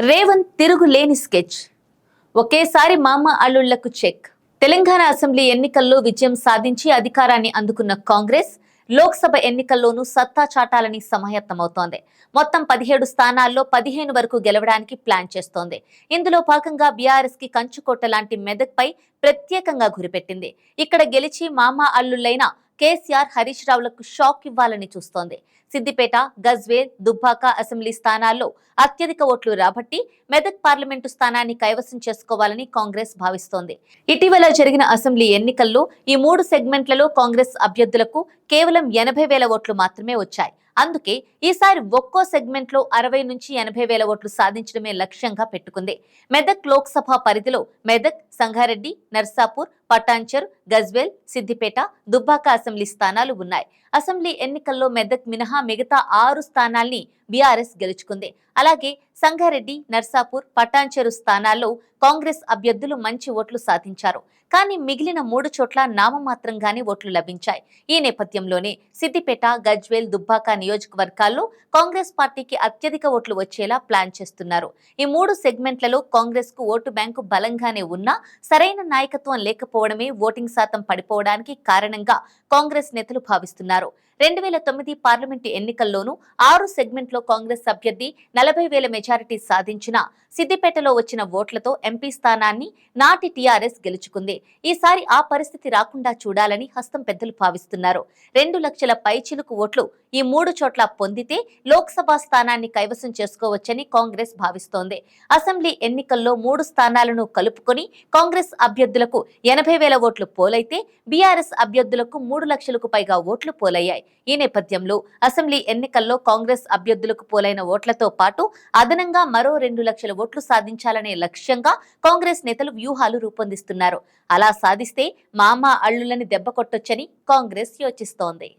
రేవంత్ తిరుగులేని స్కెచ్. ఒకేసారి మామ అల్లుళ్ళకు చెక్. తెలంగాణ అసెంబ్లీ ఎన్నికల్లో విజయం సాధించి అధికారాన్ని అందుకున్న కాంగ్రెస్ లోక్సభ ఎన్నికల్లోనూ సత్తా చాటాలని సమాయత్తమవుతోంది. మొత్తం పదిహేడు స్థానాల్లో పదిహేను వరకు గెలవడానికి ప్లాన్ చేస్తోంది. ఇందులో భాగంగా బీఆర్ఎస్కి కంచుకోట లాంటి మెదక్పై ప్రత్యేకంగా గురిపెట్టింది. ఇక్కడ గెలిచి మామ అల్లుళ్ళైన కేసీఆర్ హరీష్ రావులకు షాక్ ఇవ్వాలని చూస్తోంది. సిద్దిపేట గజ్వేల్ దుబ్బాక అసెంబ్లీ స్థానాల్లో అత్యధిక ఓట్లు రాబట్టి మెదక్ పార్లమెంటు స్థానాన్ని కైవసం చేసుకోవాలని కాంగ్రెస్ భావిస్తోంది. ఇటీవల జరిగిన అసెంబ్లీ ఎన్నికల్లో ఈ మూడు సెగ్మెంట్లలో కాంగ్రెస్ అభ్యర్థులకు కేవలం ఎనభై వేల ఓట్లు మాత్రమే వచ్చాయి. అందుకే ఈసారి ఒక్కో సెగ్మెంట్లో అరవై నుంచి ఎనభై వేల ఓట్లు సాధించడమే లక్ష్యంగా పెట్టుకుంది. మెదక్ లోక్సభ పరిధిలో మెదక్ సంగారెడ్డి నర్సాపూర్ పటాన్చర్ గజ్వేల్ సిద్దిపేట దుబ్బాక అసెంబ్లీ స్థానాలు ఉన్నాయి. అసెంబ్లీ ఎన్నికల్లో మెదక్ మినహా మిగతా ఆరు స్థానాల్ని బీఆర్ఎస్ గెలుచుకుంది. అలాగే సంగారెడ్డి నర్సాపూర్ పటాన్చెరు స్థానాల్లో కాంగ్రెస్ అభ్యర్థులు మంచి ఓట్లు సాధించారు. కానీ మిగిలిన మూడు చోట్ల నామమాత్రంగానే ఓట్లు లభించాయి. ఈ నేపథ్యంలోనే సిద్దిపేట గజ్వేల్ దుబ్బాక నియోజకవర్గాల్లో కాంగ్రెస్ పార్టీకి అత్యధిక ఓట్లు వచ్చేలా ప్లాన్ చేస్తున్నారు. ఈ మూడు సెగ్మెంట్లలో కాంగ్రెస్కు ఓటు బ్యాంకు బలంగానే ఉన్నా సరైన నాయకత్వం లేకపోవడమే ఓటింగ్ శాతం పడిపోవడానికి కారణంగా కాంగ్రెస్ నేతలు భావిస్తున్నారు. రెండు వేల తొమ్మిది పార్లమెంటు ఎన్నికల్లోనూ ఆరు సెగ్మెంట్లో కాంగ్రెస్ అభ్యర్థి నలభై వేల మెజారిటీ సాధించిన సిద్దిపేటలో వచ్చిన ఓట్లతో ఎంపీ స్థానాన్ని నాటి టీఆర్ఎస్ గెలుచుకుంది. ఈసారి ఆ పరిస్థితి రాకుండా చూడాలని హస్తం పెద్దలు భావిస్తున్నారు. రెండు లక్షల పైచిలుకు ఓట్లు ఈ మూడు చోట్ల పొందితే లోక్సభ స్థానాన్ని కైవసం చేసుకోవచ్చని కాంగ్రెస్ భావిస్తోంది. అసెంబ్లీ ఎన్నికల్లో మూడు స్థానాలను కలుపుకొని కాంగ్రెస్ అభ్యర్థులకు ఎనభై వేల ఓట్లు పోలైతే బీఆర్ఎస్ అభ్యర్థులకు మూడు లక్షలకు పైగా ఓట్లు పోలయ్యాయి. ఈ నేపథ్యంలో అసెంబ్లీ ఎన్నికల్లో కాంగ్రెస్ అభ్యర్థులకు పోలైన ఓట్లతో పాటు అదనంగా మరో రెండు లక్షల ఓట్లు సాధించాలనే లక్ష్యంగా కాంగ్రెస్ నేతలు వ్యూహాలు రూపొందిస్తున్నారు. అలా సాధిస్తే మామ అల్లులని దెబ్బ కొట్టొచ్చని కాంగ్రెస్ యోచిస్తోంది.